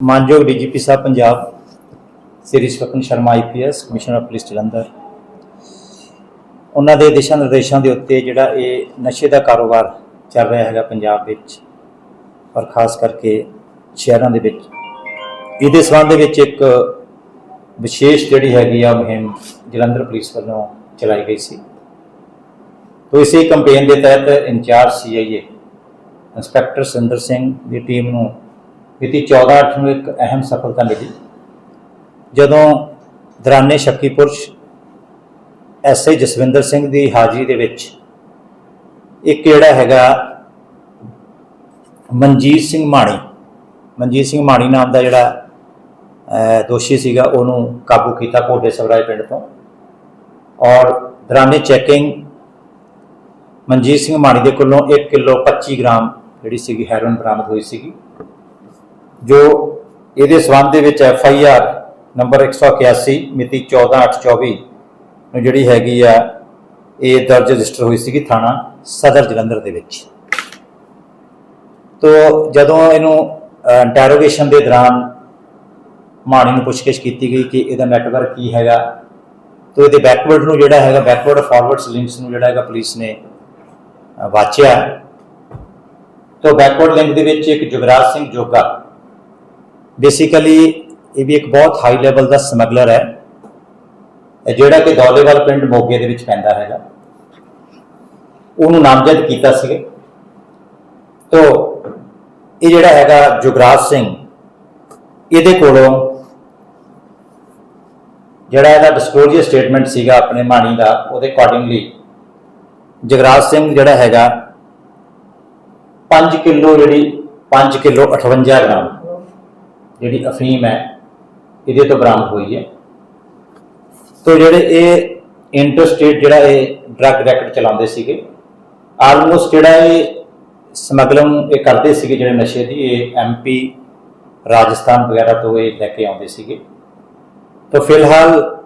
ਮਾਨਯੋਗ DGP Sahib Punjab, Shri Swapan Sharma IPS commissioner of police Jalandhar. ਉਹਨਾਂ ਦੇ ਦਿਸ਼ਾ ਨਿਰਦੇਸ਼ਾਂ ਦੇ ਉੱਤੇ ਜਿਹੜਾ ਇਹ ਨਸ਼ੇ ਦਾ ਕਾਰੋਬਾਰ ਚੱਲ ਰਿਹਾ ਹੈਗਾ ਪੰਜਾਬ ਵਿੱਚ, ਔਰ ਖਾਸ ਕਰਕੇ ਸ਼ਹਿਰਾਂ ਦੇ ਵਿੱਚ। ਇਹਦੇ ਸੰਬੰਧ ਦੇ ਵਿੱਚ ਇੱਕ ਵਿਸ਼ੇਸ਼ ਜਿਹੜੀ ਹੈਗੀ ਆ ਮੁਹਿੰਮ ਜਲੰਧਰ ਪੁਲਿਸ ਵੱਲੋਂ ਚਲਾਈ ਗਈ ਸੀ। ਤੋ ਇਸੇ ਕੈਂਪੇਨ ਦੇ ਤਹਿਤ in charge CIA inspector Sinder Singh the team ਨੂੰ ਮਿਤੀ 14/8 ਨੂੰ ਇੱਕ ਅਹਿਮ ਸਫਲਤਾ ਮਿਲੀ। ਜਦੋਂ ਦਰਾਨੇ ਸ਼ੱਕੀ ਸ਼ੱਕੀਪੁਰ ਐਸਆਈ ਜਸਵਿੰਦਰ ਸਿੰਘ ਦੀ ਹਾਜ਼ਰੀ ਦੇ ਵਿੱਚ ਇੱਕ ਜਿਹੜਾ ਹੈਗਾ ਮਨਜੀਤ ਸਿੰਘ ਮਾਣੀ, ਮਨਜੀਤ ਸਿੰਘ ਮਾਣੀ ਨਾਮ ਦਾ ਜਿਹੜਾ ਦੋਸ਼ੀ ਸੀਗਾ, ਉਹਨੂੰ ਕਾਬੂ ਕੀਤਾ ਕੋਟੇ ਸਵਰਾਏ ਪਿੰਡ ਤੋਂ। ਔਰ ਦਰਾਨੇ ਚੈਕਿੰਗ ਮਨਜੀਤ ਸਿੰਘ ਮਾਣੀ ਦੇ ਕੋਲੋਂ 1 ਕਿਲੋ 25 ਗ੍ਰਾਮ ਜਿਹੜੀ ਸੀਗੀ ਹੈਰੋਇਨ ਬਰਾਮਦ ਹੋਈ ਸੀਗੀ। ਜੋ ਇਹਦੇ ਸਬੰਧ ਦੇ ਵਿੱਚ ਐਫ ਆਈ ਆਰ ਨੰਬਰ 181 ਮਿਤੀ 14/8/24 ਨੂੰ ਜਿਹੜੀ ਹੈਗੀ ਆ, ਇਹ ਦਰਜ ਰਜਿਸਟਰ ਹੋਈ ਸੀਗੀ ਥਾਣਾ ਸਦਰ ਜਲੰਧਰ ਦੇ ਵਿੱਚ। ਤੋ ਜਦੋਂ ਇਹਨੂੰ ਇੰਟਰੋਗੇਸ਼ਨ ਦੇ ਦੌਰਾਨ ਮਾਣੀ ਨੂੰ ਪੁੱਛਗਿੱਛ ਕੀਤੀ ਗਈ ਕਿ ਇਹਦਾ ਨੈਟਵਰਕ ਕੀ ਹੈਗਾ, ਤੋ ਇਹਦੇ ਬੈਕਵਰਡ ਨੂੰ ਜਿਹੜਾ ਹੈਗਾ ਬੈਕਵਰਡ ਫਾਰਵਰਡਸ ਲਿੰਕਸ ਨੂੰ ਜਿਹੜਾ ਹੈਗਾ ਪੁਲਿਸ ਨੇ ਵਾਚਿਆ। ਤੋ ਬੈਕਵਰਡ ਲਿੰਕ ਦੇ ਵਿੱਚ ਇੱਕ ਜੁਗਰਾਜ ਸਿੰਘ ਜੋਗਾ ਬੇਸਿਕਲੀ ਇਹ ਵੀ ਇੱਕ ਬਹੁਤ ਹਾਈ ਲੈਵਲ ਦਾ ਸਮਗਲਰ ਹੈ ਜਿਹੜਾ ਕਿ ਦੌਲੇਵਾਲ ਪਿੰਡ ਮੋਗੇ ਦੇ ਵਿੱਚ ਪੈਂਦਾ ਹੈਗਾ। ਉਹਨੂੰ ਨਾਮਜ਼ਦ ਕੀਤਾ ਸੀ ਤੋ, ਇਹ ਜਿਹੜਾ ਹੈਗਾ ਜੁਗਰਾਜ ਸਿੰਘ, ਇਹਦੇ ਕੋਲੋਂ ਜਿਹੜਾ ਇਹਦਾ ਡਿਸਕਲੋਜ਼ਰ ਸਟੇਟਮੈਂਟ ਸੀਗਾ ਆਪਣੇ ਮਾਣੀ ਦਾ, ਉਹਦੇ ਅਕੋਰਡਿੰਗਲੀ ਜਗਰਾਜ ਸਿੰਘ ਜਿਹੜਾ ਹੈਗਾ 5 ਕਿਲੋ ਜਿਹੜੀ 5 ਕਿਲੋ 58 ਗ੍ਰਾਮ। ਜਿਹੜੀ ਅਫੀਮ ਹੈ, ਇਹਦੇ ਤੋਂ ਬਰਾਮਦ ਹੋਈ ਹੈ। ਤੋ ਜਿਹੜੇ ਇਹ ਇੰਟਰਸਟੇਟ ਜਿਹੜਾ ਇਹ ਡਰੱਗ ਰੈਕਟ ਚਲਾਉਂਦੇ ਸੀਗੇ ਆਲਮੋਸਟ ਜਿਹੜਾ ਇਹ ਸਮਗਲਿੰਗ ਇਹ ਕਰਦੇ ਸੀਗੇ, ਜਿਹੜੇ ਨਸ਼ੇ ਦੀ ਇਹ ਐਮਪੀ ਰਾਜਸਥਾਨ ਵਗੈਰਾ ਤੋਂ ਇਹ ਲੈ ਕੇ ਆਉਂਦੇ ਸੀਗੇ। ਤਾਂ ਫਿਲਹਾਲ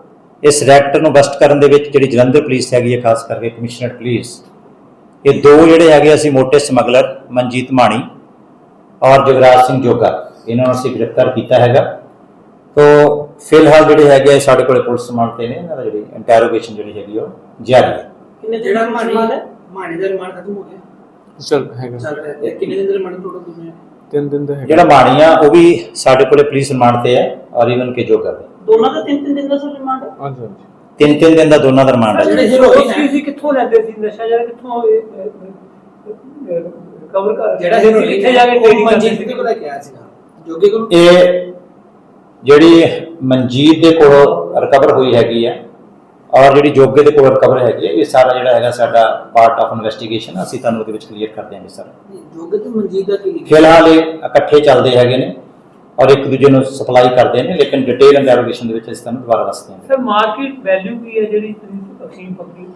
ਇਸ ਰੈਕਟ ਨੂੰ ਬਸਟ ਕਰਨ ਦੇ ਵਿੱਚ ਜਿਹੜੀ ਜਲੰਧਰ ਪੁਲਿਸ ਹੈਗੀ ਹੈ, ਖਾਸ ਕਰਕੇ ਕਮਿਸ਼ਨਰ ਪੁਲਿਸ, ਇਹ ਦੋ ਜਿਹੜੇ ਹੈਗੇ ਅਸੀਂ ਮੋਟੇ ਸਮਗਲਰ, ਮਨਜੀਤ ਮਾਣੀ ਔਰ ਜਗਰਾਜ ਸਿੰਘ ਜੋਗਾ। ਇਹਨਾਂ ਨੂੰ ਅਸੀਂ ਗ੍ਰਿਫਤਾਰ ਕੀਤਾ ਹੈਗਾ। ਤੋ ਫਿਲਹਾਲ ਜਿਹੜੇ ਹੈਗੇ ਸਾਡੇ ਕੋਲੇ ਪੁਲਿਸ ਤੇ ਨੇ ਇਹਨਾਂ ਦਾ ਜਿਹੜੀ ਇੰਟਰੋਗੇਸ਼ਨ ਜਿਹੜੀ ਹੈਗੀ ਉਹ ਜਾਰੀ ਹੈ। ਕਿੰਨੇ ਦਿਨ ਜਿਹੜਾ ਦਾ ਰਿਮਾਂਡ ਹੈ? ਮਾਣੀ ਦਾ ਰਿਮਾਂਡ ਖਤਮ ਹੋ ਗਿਆ। ਚਲ ਹੈਗਾ। ਚੱਲ ਰਿਹਾ ਕਿੰਨੇ ਦਿਨ ਦਾ ਰਿਮਾਂਡ ਟੋਟਲ ਤੁਸੀਂ? ਤਿੰਨ ਦਿਨ ਦਾ ਹੈਗਾ। ਜਿਹੜਾ ਮਾਣੀ ਆ ਉਹ ਵੀ ਸਾਡੇ ਕੋਲੇ ਪੁਲਿਸ ਰਿਮਾਂਡ ਤੇ ਹੈ ਔਰ ਇਵਨ ਕੇ ਜੋਗਾ ਵੀ ਦੋਨਾਂ ਦਾ ਤਿੰਨ ਤਿੰਨ ਦਿਨ ਦਾ ਸਰ ਰਿਮਾਂਡ? ਹੈ ਹਾਂਜੀ ਹਾਂਜੀ। ਤਿੰਨ ਤਿੰਨ ਦਿਨ ਦਾ ਦੋਨਾਂ ਦਾ ਰਿਮਾਂਡ ਹੈ। ਜਿਹੜੇ ਜੀ। ਹੀਰੋਇਨ ਸੀ ਕਿੱਥੋਂ ਲੈਂਦੇ ਸੀ? ਨਸ਼ਾ ਜਿਹੜਾ ਕਿੱਥੋਂ ਕਵਰ ਕਰ ਜਿਹੜਾ ਹੀਰੋਇਨ ਕਿੱਥੇ ਜਾ ਕੇ ਮਨਜੀਤ ਕਰਦੇ ਦੇ ਕੋਲ ਕਿਹਾ ਸੀਗਾ? ਜੋਗੇ ਇਹ ਜਿਹੜੀ ਮਨਜੀਤ ਦੇ ਕੋਲੋਂ ਰਿਕਵਰ ਹੋਈ ਹੈਗੀ ਹੈ ਔਰ ਜਿਹੜੀ ਜੋਗੇ ਦੇ ਕੋਲ ਰਿਕਵਰ ਹੈਗੀ ਹੈ ਇਹ ਸਾਰਾ ਜਿਹੜਾ ਹੈਗਾ ਸਾਡਾ ਪਾਰਟ ਆਫ ਇਨਵੈਸਟੀਗੇਸ਼ਨ ਅਸੀਂ ਤੁਹਾਨੂੰ ਉਹਦੇ ਵਿੱਚ ਕਲੀਅਰ ਕਰ ਦਿਆਂਗੇ ਸਰ। ਜੋਗੇ ਤੇ ਮਨਜੀਤ ਦਾ ਕੀ ਲਿਖਿਆ? ਫਿਲਹਾਲ ਇਹ ਇਕੱਠੇ ਚੱਲਦੇ ਹੈਗੇ ਨੇ ਔਰ ਇੱਕ ਦੂਜੇ ਨੂੰ ਸਪਲਾਈ ਕਰਦੇ ਨੇ ਲੇਕਿਨ ਡਿਟੇਲ ਇੰਟਰੋਗੇਸ਼ਨ ਦੇ ਵਿੱਚ ਅਸੀਂ ਤੁਹਾਨੂੰ ਦੁਬਾਰਾ ਦੱਸਦੇ ਹਾਂ ਸਰ ਮਾਰਕੀਟ ਵੈਲਿਊ ਕੀ ਹੈ ਜਿਹੜੀ ਤੁਸੀਂ ਅਫੀਮ ਪਕੜੀ?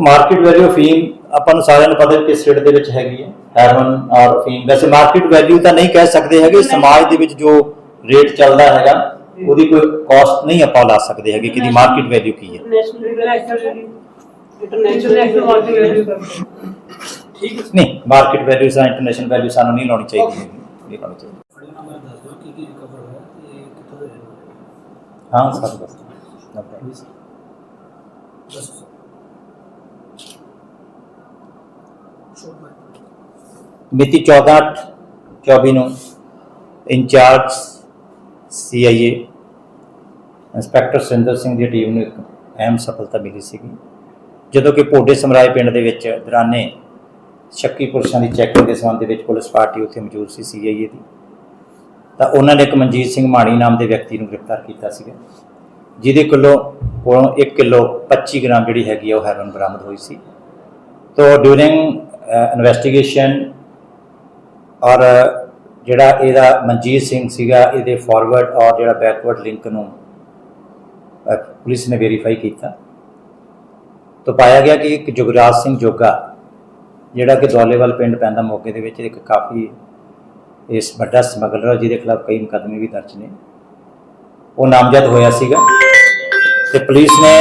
ਮਾਰਕੀਟ ਵੈਲਿਊ ਫੀਮ ਆਪਾਂ ਨੂੰ ਸਾਰਿਆਂ ਨੂੰ ਪਤਾ ਹੈ ਕਿ ਸਟੇਟ ਦੇ ਵਿੱਚ ਹੈਗੀ ਹੈ ਹੈਰੋਨ ਔਰ ਫੀਮ ਵੈਸੇ ਮਾਰਕੀਟ ਵੈਲਿਊ ਤਾਂ ਨਹੀਂ ਕਹਿ ਸਕਦੇ ਹੈਗੇ ਸਮਾਜ ਦੇ ਵਿੱਚ ਜੋ ਰੇਟ ਚੱਲਦਾ ਹੈਗਾ ਉਹਦੀ ਕੋਈ ਕਾਸਟ ਨਹੀਂ ਆਪਾਂ ਲਾ ਸਕਦੇ ਹੈਗੇ ਕਿ ਦੀ ਮਾਰਕੀਟ ਵੈਲਿਊ ਕੀ ਹੈ। ਠੀਕ ਹੈ। ਨਹੀਂ ਮਾਰਕੀਟ ਵੈਲਿਊ ਜਾਂ ਇੰਟਰਨੈਸ਼ਨਲ ਵੈਲਿਊ ਸਾਨੂੰ ਨਹੀਂ ਲਾਉਣੀ ਚਾਹੀਦੀ। ਨਹੀਂ ਲਾਉਣੀ ਚਾਹੀਦੀ। ਹਾਂ? ਸਰ ਬਸ No problem. ਦੱਸੋ ਸਰ ਮਿਤੀ 14 24 ਨੂੰ in charge CIA inspector Sinder Singh the team ਨੂੰ ਇੱਕ ਅਹਿਮ ਸਫਲਤਾ ਮਿਲੀ ਸੀਗੀ। ਜਦੋਂ ਕਿ ਭੋਡੇ ਸਮਰਾਏ ਪਿੰਡ ਦੇ ਵਿੱਚ ਦਰਾਨੇ ਸ਼ੱਕੀ ਪੁਰਸ਼ਾਂ ਦੀ ਚੈਕਿੰਗ ਦੇ ਸੰਬੰਧ ਵਿੱਚ ਪੁਲਿਸ ਪਾਰਟੀ ਉੱਥੇ ਮੌਜੂਦ ਸੀ ਸੀਆਈਏ ਦੀ। ਤਾਂ ਉਹਨਾਂ ਨੇ ਇੱਕ ਮਨਜੀਤ ਸਿੰਘ ਮਾਣੀ ਨਾਮ ਦੇ ਵਿਅਕਤੀ ਨੂੰ ਗ੍ਰਿਫਤਾਰ ਕੀਤਾ ਸੀਗਾ, ਜਿਹਦੇ ਕੋਲੋਂ ਕੋਲੋਂ 1 ਕਿਲੋ 25 ਗ੍ਰਾਮ ਜਿਹੜੀ ਹੈਗੀ ਆ ਉਹ ਹੈਰੋਇਨ ਬਰਾਮਦ ਹੋਈ ਸੀ। ਤੋ ਡਿਊਰਿੰਗ ਇਨਵੈਸਟੀਗੇਸ਼ਨ ਔਰ ਜਿਹੜਾ ਇਹਦਾ ਮਨਜੀਤ ਸਿੰਘ ਸੀਗਾ, ਇਹਦੇ ਫਾਰਵਰਡ ਔਰ ਜਿਹੜਾ ਬੈਕਵਰਡ ਲਿੰਕ ਨੂੰ ਪੁਲਿਸ ਨੇ ਵੈਰੀਫਾਈ ਕੀਤਾ। ਤਾਂ ਪਾਇਆ ਗਿਆ ਕਿ ਇੱਕ ਜੁਗਰਾਜ ਸਿੰਘ ਜੋਗਾ, ਜਿਹੜਾ ਕਿ ਦੌਲੇਵਾਲ ਪਿੰਡ ਪੈਂਦਾ ਮੋਗੇ ਦੇ ਵਿੱਚ, ਇੱਕ ਕਾਫੀ ਇਸ ਵੱਡਾ ਸਮਗਲਰ ਜਿਹਦੇ ਖਿਲਾਫ ਕਈ ਮੁਕੱਦਮੇ ਵੀ ਦਰਜ ਨੇ। ਉਹ ਨਾਮਜ਼ਦ ਹੋਇਆ ਸੀਗਾ ਤੇ ਪੁਲਿਸ ਨੇ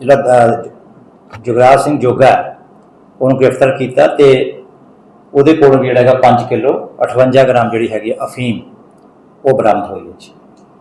ਜਿਹੜਾ ਜੁਗਰਾਜ ਸਿੰਘ ਜੋਗਾ, ਉਹਨੂੰ ਗ੍ਰਿਫਤਾਰ ਕੀਤਾ ਤੇ ਉਹਦੇ ਕੋਲੋਂ ਜਿਹੜਾ ਹੈਗਾ 5 ਕਿਲੋ 58 ਗ੍ਰਾਮ ਜਿਹੜੀ ਹੈਗੀ ਅਫੀਮ, ਉਹ ਬਰਾਮਦ ਹੋਈ ਹੈ ਜੀ।